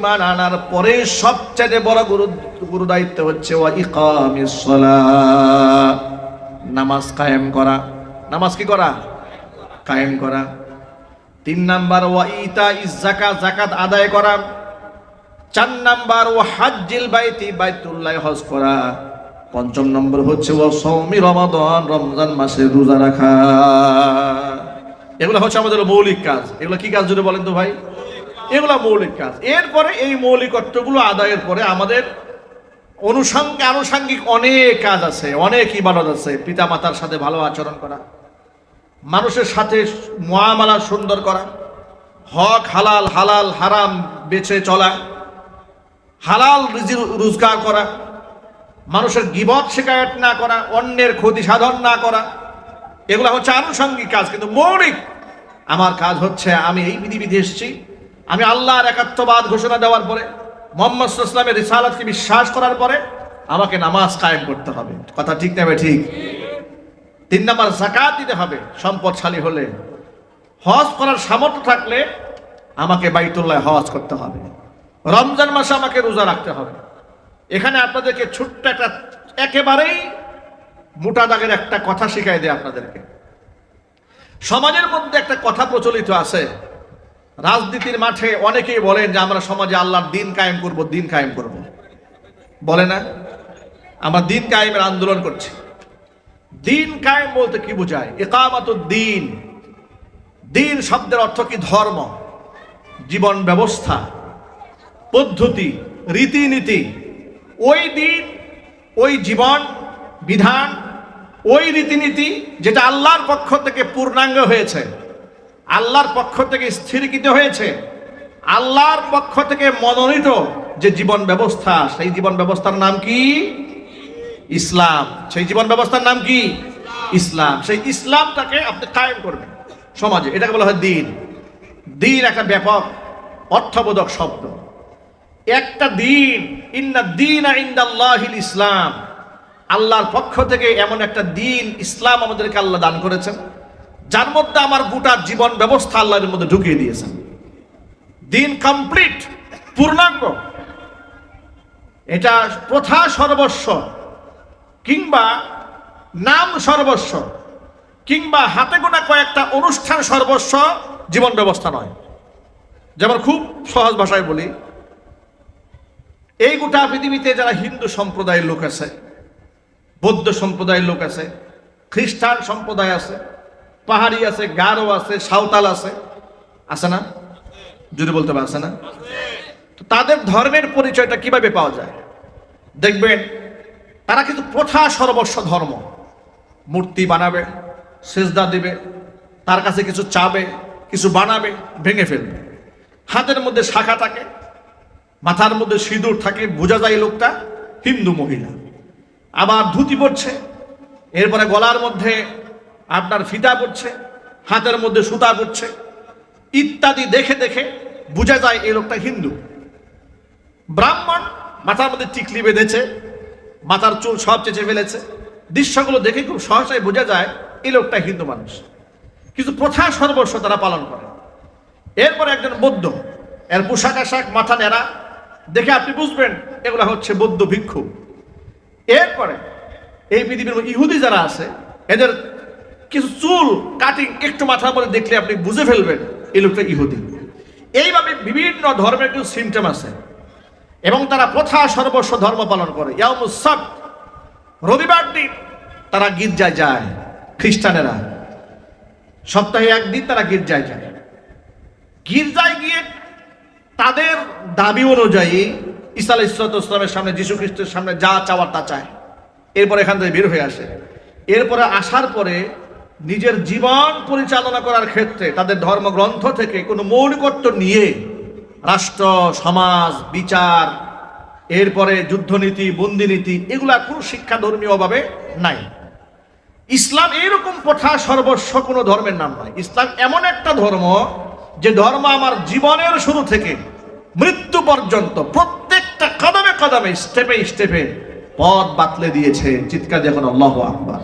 ইমান আনার পরে সবচেয়ে বড় গুরু গুরু দায়িত্ব হচ্ছে নামাজ কায়েম করা। নামাজ কি করা? কায়েম করা। তিন নাম্বার, ওয়া ইতা ইজ জাকাত আদায় করা। চার নাম্বার ও হাজ্জিল বাইতি, বাইতুল্লাহ হজ করা। পঞ্চম নম্বর হচ্ছে ও সৌমি রমাদন, রমজান মাসে রোজা রাখা। এগুলো হচ্ছে আমাদের মৌলিক কাজ। এগুলো কি কাজ যদি বলেন তো ভাই? এগুলো মৌলিক কাজ। এরপরে এই মৌলিকত্বগুলো আদায়ের পরে আমাদের অনুষঙ্গে আনুষঙ্গিক অনেক কাজ আছে, অনেক ইবাদত আছে পিতা মাতার সাথে ভালো আচরণ করা, মানুষের সাথে মহামালা সুন্দর করা, হক, হালাল হালাল, হারাম বেছে চলা, হালাল রিজি রোজগার করা, মানুষের গিবত শিকায়ত না করা, অন্যের ক্ষতি সাধন না করা, এগুলো হচ্ছে আনুষঙ্গিক কাজ। কিন্তু মৌলিক আমার কাজ হচ্ছে আমি এই বিধিবিধি এসেছি আমি আল্লাহর একাত্মবাদ ঘোষণা দেওয়ার পরে, মোহাম্মদ ইসলামের রিসালাতকে বিশ্বাস করার পরে আমাকে নামাজ কায়েম করতে হবে। কথা ঠিক নেবে ঠিক। তিন নাম্বার জাকাত দিতে হবে, সম্পদশালী হলে। হজ করার সামর্থ্য থাকলে আমাকে বাইতুল্লাহ হজ করতে হবে। রমজান মাসে আমাকে রোজা রাখতে হবে। এখানে আপনাদেরকে ছোট্ট একটা, একেবারেই মোটা দাগের একটা কথা শিখাই দেয় আপনাদেরকে। সমাজের মধ্যে একটা কথা প্রচলিত আছে রাজনীতির মাঠে অনেকেই বলেন যে আমরা সমাজে আল্লাহর দিন কায়েম করব, দিন কায়েম করব। বলে না? আমরা দিন কায়েমের আন্দোলন করছি। দিন কায়েম বলতে কি বোঝায়? একামত দিন। দিন শব্দের অর্থ কি? ধর্ম, জীবন ব্যবস্থা, পদ্ধতি, রীতিনীতি। ওই দিন, ওই জীবন, বিধান, ওই রীতিনীতি যেটা আল্লাহর পক্ষ থেকে পূর্ণাঙ্গ হয়েছে। আল্লাহর পক্ষ থেকে স্থিরকৃত হয়েছে। আল্লাহর পক্ষ থেকে মনোনীত যে জীবন ব্যবস্থা, সেই জীবন ব্যবস্থার নাম কি? ইসলাম। সেই জীবন ব্যবস্থার নাম কি? ইসলাম। সেই ইসলামটাকে আপনি কায়েম করবেন সমাজে। এটাকে বলা হয় দিন। দিন একটা ব্যাপক অর্থবোধক শব্দ। একটা দিন, ইন্না দিন ইন্দাল্লাহিল ইসলাম। আল্লাহর পক্ষ থেকে এমন একটা দিন ইসলাম আমাদেরকে আল্লাহ দান করেছেন। যার মধ্যে আমার গোটা জীবন ব্যবস্থা আল্লাহর মধ্যে ঢুকিয়ে দিয়েছেন দিন কমপ্লিট, পূর্ণাঙ্গ। এটা প্রথা সর্বস্ব কিংবা নাম সর্বস্ব কিংবা হাতে গোনা কয়েকটা অনুষ্ঠান সর্বস্ব জীবন ব্যবস্থা নয়। যেমন খুব সহজ ভাষায় বলি, এই গোটা পৃথিবীতে যারা হিন্দু সম্প্রদায়ের লোক আছে, বৌদ্ধ সম্প্রদায়ের লোক আছে, খ্রিস্টান সম্প্রদায় আছে পাহাড়ি আছে গারো আছে, সাঁওতাল আছে। আছে না? যদি বলতে পারে, আছে না? তাদের ধর্মের পরিচয়টা কীভাবে পাওয়া যায়? দেখবেন তারা কিন্তু প্রথা সর্বস্ব ধর্ম। মূর্তি বানাবে, সেজদা দিবে, তার কাছে কিছু চাবে, কিছু বানাবে, ভেঙে ফেলবে। হাতের মধ্যে শাখা থাকে, মাথার মধ্যে সিঁদুর থাকে, বোঝা যায় লোকটা হিন্দু মহিলা। আবার ধুতি পড়ছে এরপরে গলার মধ্যে আপনার ফিতা পড়ছে, হাতের মধ্যে সুতা পড়ছে, ইত্যাদি দেখে দেখে বোঝা যায় এই লোকটা হিন্দু। ব্রাহ্মণ মাথার মধ্যে টিকলি বেঁধেছে, মাথার চুল সব চেঁচে ফেলেছে। দৃশ্যগুলো দেখে খুব সহসায় বোঝা যায় এই লোকটা হিন্দু মানুষ। কিন্তু প্রথা সর্বস্ব তারা পালন করে। এরপরে একজন বৌদ্ধ, এর পোশাক আশাক, মাথা নেড়া দেখে আপনি বুঝবেন এগুলো হচ্ছে বৌদ্ধ ভিক্ষু। এরপরে এই পৃথিবীর ইহুদি যারা আছে, এদের কিছু চুল কাটিং একটু মাথার মধ্যে দেখলে আপনি বুঝে ফেলবেন, এই লোকটা ইহুদি। এইভাবে বিভিন্ন ধর্মের কিছু সিমটম আছে। এবং তারা প্রথা সর্বস্ব ধর্ম পালন করে। রবিবার দিন তারা গির্জায় যায়, খ্রিস্টানেরা। সপ্তাহে একদিন তারা গির্জায় যায়। গির্জায় গিয়ে তাদের দাবি অনুযায়ী আলাহ ইসলামের সামনে, যীশু খ্রিস্টের সামনে যা চাওয়ার তা চায়। এরপর এখান থেকে বের হয়ে আসে। এরপরে আসার পরে নিজের জীবন পরিচালনা করার ক্ষেত্রে, তাদের ধর্মগ্রন্থ থেকে কোনো মৌলিকত্ব নিয়ে রাষ্ট্র, সমাজ, বিচার, এরপরে যুদ্ধনীতি, বন্দিনীতি, এগুলা কোনো শিক্ষা ধর্মীয়ভাবে নাই। ইসলাম এইরকম প্রথা সর্বস্ব কোনো ধর্মের নাম নয়। ইসলাম এমন একটা ধর্ম যে ধর্ম আমার জীবনের শুরু থেকে মৃত্যু পর্যন্ত প্রত্যেকটা কদমে কদমে, স্টেপে স্টেপে পথ বাতলে দিয়েছে চিৎকার যখন আল্লাহ আকবার।